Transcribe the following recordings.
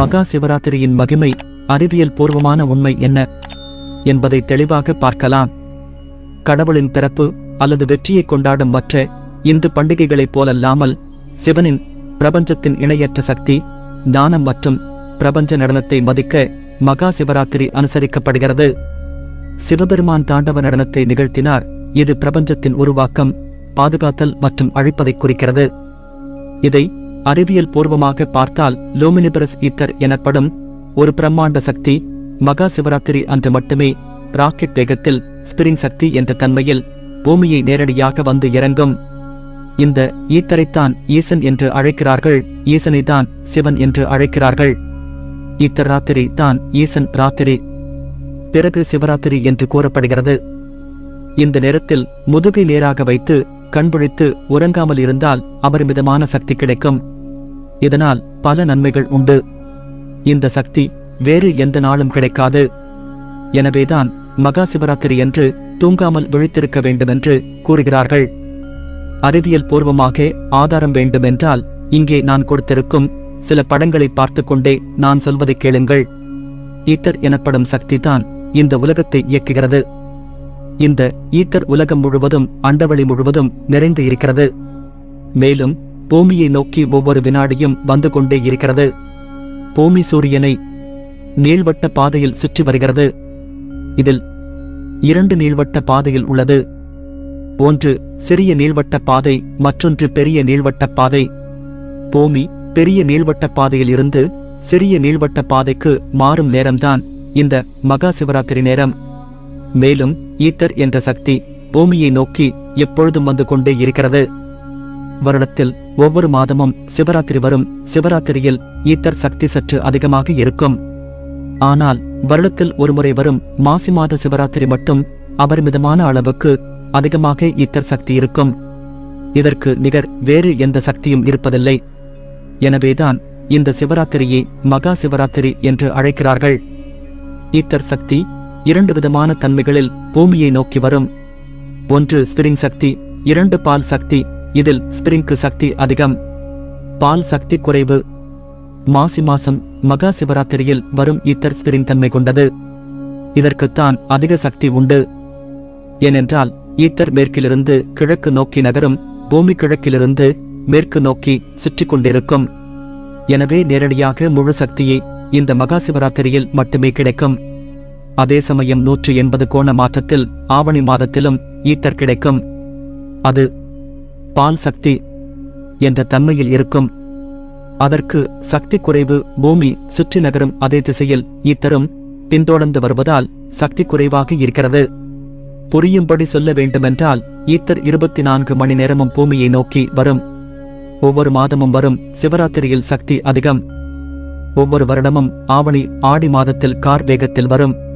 மகா சிவராத்திரியின் மகிமை அறிவியல் பூர்வமான உண்மை என்ன என்பதை தெளிவாக பார்க்கலாம். கடவுளின் பிறப்பு அல்லது வெற்றியை கொண்டாடும் மற்ற இந்து பண்டிகைகளைப் போலல்லாமல் சிவனின் பிரபஞ்சத்தின் இணையற்ற சக்தி ஞானம் மற்றும் பிரபஞ்ச நடனத்தை மதிக்க மகா சிவராத்திரி அனுசரிக்கப்படுகிறது. சிவபெருமான் தாண்டவ நடனத்தை நிகழ்த்தினார். இது பிரபஞ்சத்தின் உருவாக்கம் பாதுகாத்தல் மற்றும் அழிப்பதை குறிக்கிறது. இதை அறிவியல் பூர்வமாக பார்த்தால் லூமினிபரஸ் ஈத்தர் எனப்படும் ஒரு பிரம்மாண்ட சக்தி மகா சிவராத்திரி அன்று மட்டுமே ராக்கெட் வேகத்தில் ஸ்பிரிங் சக்தி என்ற தன்மையில் பூமியை நேரடியாக வந்து இறங்கும். இந்த ஈத்தரைத்தான் ஈசன் என்று அழைக்கிறார்கள் ஈசனை தான் சிவன் என்று அழைக்கிறார்கள். ஈத்தர் ராத்திரி தான் ஈசன் ராத்திரி. பிறகு சிவராத்திரி என்று கூறப்படுகிறது. இந்த நேரத்தில் முதுகை நேராக வைத்து கண்விழித்து உறங்காமல் இருந்தால் அபரிமிதமான சக்தி கிடைக்கும். இதனால் பல நன்மைகள் உண்டு. இந்த சக்தி வேறு எந்த நாளும் கிடைக்காது. எனவேதான் மகா சிவராத்திரி என்று தூங்காமல் விழித்திருக்க வேண்டுமென்று கூறுகிறார்கள். அறிவியல் பூர்வமாக ஆதாரம் வேண்டுமென்றால் இங்கே நான் கொடுத்திருக்கும் சில படங்களை பார்த்துக்கொண்டே நான் சொல்வதை கேளுங்கள். ஈத்தர் எனப்படும் சக்திதான் இந்த உலகத்தை இயக்குகிறது. இந்த ஈத்தர் உலகம் முழுவதும் அண்டவழி முழுவதும் நிறைந்து இருக்கிறது. மேலும் பூமியை நோக்கி ஒவ்வொரு வினாடியும் வந்து கொண்டே இருக்கிறது. பூமி சூரியனை நீள்வட்ட பாதையில் சுற்றி வருகிறது. இதில் இரண்டு நீள்வட்ட பாதையில் உள்ளது. ஒன்று சிறிய நீள்வட்ட பாதை மற்றொன்று பெரிய நீள்வட்ட பாதை. பூமி பெரிய நீள்வட்ட பாதையில் இருந்து சிறிய நீள்வட்ட பாதைக்கு மாறும் நேரம்தான் இந்த மகா சிவராத்திரி நேரம். மேலும் ஈத்தர் என்ற சக்தி பூமியை நோக்கி எப்பொழுதும் வந்து கொண்டே இருக்கிறது. வருடத்தில் ஒவ்வொரு மாதமும் சிவராத்திரி வரும். சிவராத்திரியில் ஈத்தர் சக்தி சற்று அதிகமாக இருக்கும். ஆனால் வருடத்தில் ஒருமுறை வரும் மாசி மாத சிவராத்திரி மட்டும் அபரிமிதமான அளவுக்கு அதிகமாக ஈத்தர் சக்தி இருக்கும். இதற்கு நிகர் வேறு எந்த சக்தியும் இருப்பதில்லை. எனவேதான் இந்த சிவராத்திரியை மகா சிவராத்திரி என்று அழைக்கிறார்கள். ஈத்தர் சக்தி இரண்டு விதமான தன்மைகளில் பூமியை நோக்கி வரும். ஒன்று ஸ்பிரிங் சக்தி இரண்டு பால் சக்தி இதில் ஸ்பிரிங்க்கு சக்தி அதிகம். பால் சக்தி குறைவு. மாசி மாசம் மகா சிவராத்திரியில் வரும் ஈத்தர் ஸ்பிரிங் தன்மை கொண்டது. இதற்குத்தான் அதிக சக்தி உண்டு. ஏனென்றால் ஈத்தர் மேற்கிலிருந்து கிழக்கு நோக்கி நகரும் பூமி கிழக்கிலிருந்து மேற்கு நோக்கி சுற்றிக் கொண்டிருக்கும். எனவே நேரடியாக முழு சக்தியை இந்த மகா சிவராத்திரியில் மட்டுமே கிடைக்கும். அதே சமயம் நூற்று எண்பது கோண மாற்றத்தில் ஆவணி மாதத்திலும் ஈத்தர் கிடைக்கும். அது பால் சக்தி என்ற தன்மையில் இருக்கும். அதற்கு சக்தி குறைவு பூமி சுற்றி நகரும் அதே திசையில் ஈத்தரும் பின்தொடர்ந்து வருவதால் சக்தி குறைவாக இருக்கிறது. புரியும்படி சொல்ல வேண்டுமென்றால் ஈத்தர் இருபத்தி நான்கு மணி நேரமும் பூமியை நோக்கி வரும். ஒவ்வொரு மாதமும் வரும் சிவராத்திரியில் சக்தி அதிகம். ஒவ்வொரு வருடமும் ஆவணி ஆடி மாதத்தில் கார் வேகத்தில் வரும்.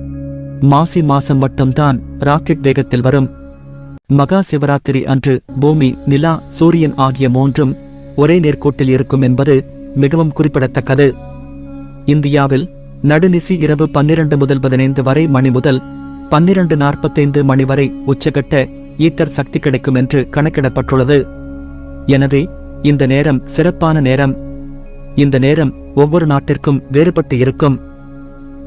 மாசி மாசம் மட்டும்தான் ராக்கெட் வேகத்தில் வரும். மகா சிவராத்திரி அன்று பூமி நிலா சூரியன் ஆகிய மூன்றும் ஒரே நேர்கோட்டில் இருக்கும் என்பது மிகவும் குறிப்பிடத்தக்கது. இந்தியாவில் நடுநிசி இரவு பன்னிரண்டு முதல் பதினைந்து வரை மணி முதல் பன்னிரண்டு நாற்பத்தைந்து மணி வரை உச்சகட்ட ஈத்தர் சக்தி கிடைக்கும் என்று கணக்கிடப்பட்டுள்ளது. எனவே இந்த நேரம் சிறப்பான நேரம். இந்த நேரம் ஒவ்வொரு நாட்டிற்கும் வேறுபட்டு இருக்கும்.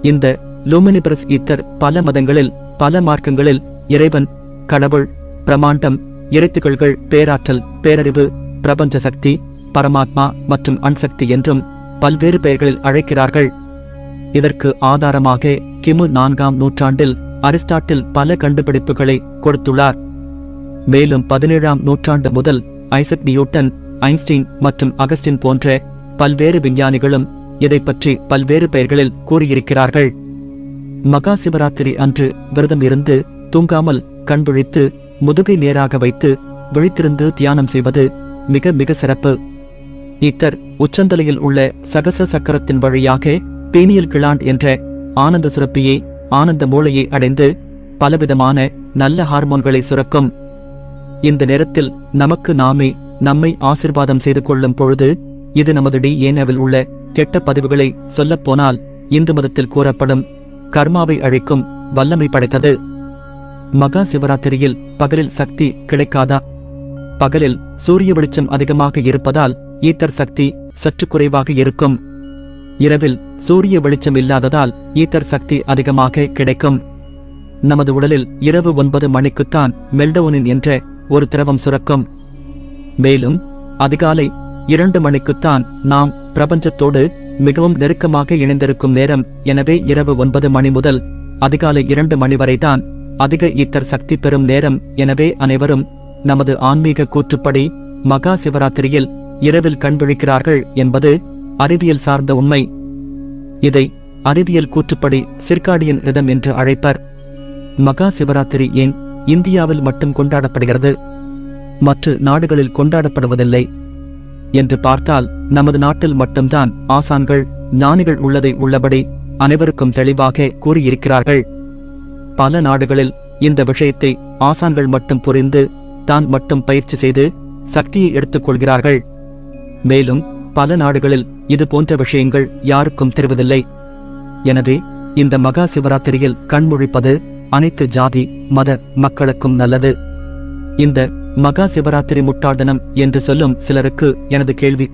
இந்த லூமினிபரஸ் ஈத்தர் பல மதங்களில் பல மார்க்கங்களில் இறைவன் கடவுள் பிரமாண்டம் இறைத்துகள்கள் பேராற்றல் பேரறிவு பிரபஞ்ச சக்தி பரமாத்மா மற்றும் அண்சக்தி என்றும் பல்வேறு பெயர்களில் அழைக்கிறார்கள். இதற்கு ஆதாரமாக கிமு நான்காம் நூற்றாண்டில் அரிஸ்டாட்டில் பல கண்டுபிடிப்புகளை கொடுத்துள்ளார். மேலும் பதினேழாம் நூற்றாண்டு முதல் ஐசக் நியூட்டன் ஐன்ஸ்டீன் மற்றும் அகஸ்டின் போன்ற பல்வேறு விஞ்ஞானிகளும் இதை பற்றி பல்வேறு பெயர்களில் கூறியிருக்கிறார்கள். மகா சிவராத்திரி அன்று விரதம் இருந்து தூங்காமல் கண் விழித்து முதுகை நேராக வைத்து விழித்திருந்து தியானம் செய்வது மிக மிக சிறப்பு. இத்தர் உச்சந்தலையில் உள்ள சகச சக்கரத்தின் வழியாக பீனியல் கிளாண்ட் என்ற ஆனந்த சுரப்பியை ஆனந்த மூளையை அடைந்து பலவிதமான நல்ல ஹார்மோன்களை சுரக்கும். இந்த நேரத்தில் நமக்கு நாமே நம்மை ஆசிர்வாதம் செய்து கொள்ளும் பொழுது இது நமது டி ஏனவில் உள்ள கெட்ட பதிவுகளை சொல்லப்போனால் இந்து மதத்தில் கூறப்படும் கர்மாவை அழிக்கும் வல்லமை படைத்தது. மகா சிவராத்திரியில் பகலில் சக்தி கிடைக்காதா? பகலில் சூரிய வெளிச்சம் அதிகமாக இருப்பதால் ஈத்தர் சக்தி சற்று குறைவாக இருக்கும். இரவில் சூரிய வெளிச்சம் இல்லாததால் ஈத்தர் சக்தி அதிகமாக கிடைக்கும். நமது உடலில் இரவு ஒன்பது மணிக்குத்தான் மெல்டோனின் என்ற ஒரு திரவம் சுரக்கும். மேலும் அதிகாலை இரண்டு மணிக்குத்தான் நாம் பிரபஞ்சத்தோடு மிகவும் நெருக்கமாக இணைந்திருக்கும் நேரம் எனவே இரவு ஒன்பது மணி முதல் அதிகாலை இரண்டு மணி வரைதான் அதிக ஈத்தர் சக்தி பெறும் நேரம் எனவே அனைவரும் நமது ஆன்மீக கூற்றுப்படி மகா சிவராத்திரியில் இரவில் கண்விழிக்கிறார்கள் என்பது அறிவியல் சார்ந்த உண்மை. இதை அறிவியல் கூற்றுப்படி சிற்காடியன் ரிதம் என்று அழைப்பர். மகா சிவராத்திரி ஏன் இந்தியாவில் மட்டும் கொண்டாடப்படுகிறது? மற்ற நாடுகளில் கொண்டாடப்படுவதில்லை. என்று பார்த்தால் நமது நாட்டில் மட்டும்தான் ஆசான்கள் ஞானிகள் உள்ளதை உள்ளபடி அனைவருக்கும் தெளிவாக கூறியிருக்கிறார்கள். பல நாடுகளில் இந்த விஷயத்தை ஆசான்கள் மட்டும் புரிந்து தான் மட்டும் பயிற்சி செய்து சக்தியை எடுத்துக்கொள்கிறார்கள். மேலும் பல நாடுகளில் இது போன்ற விஷயங்கள் யாருக்கும் தெரிவதில்லை. எனவே இந்த மகா சிவராத்திரியில் கண்முழிப்பது அனைத்து ஜாதி மத மக்களுக்கும் நல்லது. இந்த மகா சிவராத்திரி முட்டாள்தனம் என்று சொல்லும் சிலருக்கு எனது கேள்வி.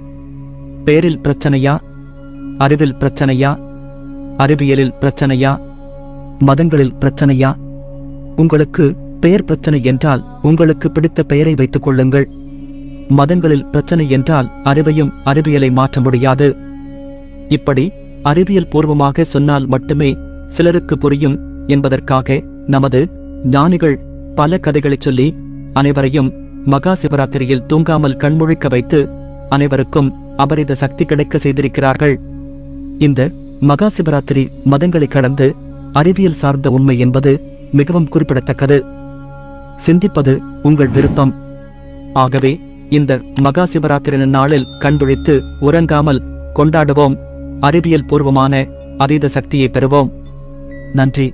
பேரில் பிரச்சனையா? அறிவில் பிரச்சனையா? அறிவியலில் பிரச்சனையா? மதங்களில் பிரச்சனையா? உங்களுக்கு பெயர் பிரச்சனை என்றால் உங்களுக்கு பிடித்த பெயரை வைத்துக் கொள்ளுங்கள். மதங்களில் பிரச்சனை என்றால் அறிவையும் அறிவியலை மாற்ற முடியாது. இப்படி அறிவியல் பூர்வமாக சொன்னால் மட்டுமே சிலருக்கு புரியும் என்பதற்காக நமது ஞானிகள் பல கதைகளைச் சொல்லி அனைவரையும் மகா சிவராத்திரியில் தூங்காமல் கண்முழிக்க வைத்து அனைவருக்கும் அபரித சக்தி கிடைக்க செய்திருக்கிறார்கள். இந்த மகா சிவராத்திரி மதங்களை கடந்து அறிவியல் சார்ந்த உண்மை என்பது மிகவும் குறிப்பிடத்தக்கது. சிந்திப்பது உங்கள் விருப்பம். ஆகவே இந்த மகா சிவராத்திரி நாளில் கண்டுழித்து உறங்காமல் கொண்டாடுவோம். அறிவியல் பூர்வமான அதீத சக்தியை பெறுவோம். நன்றி.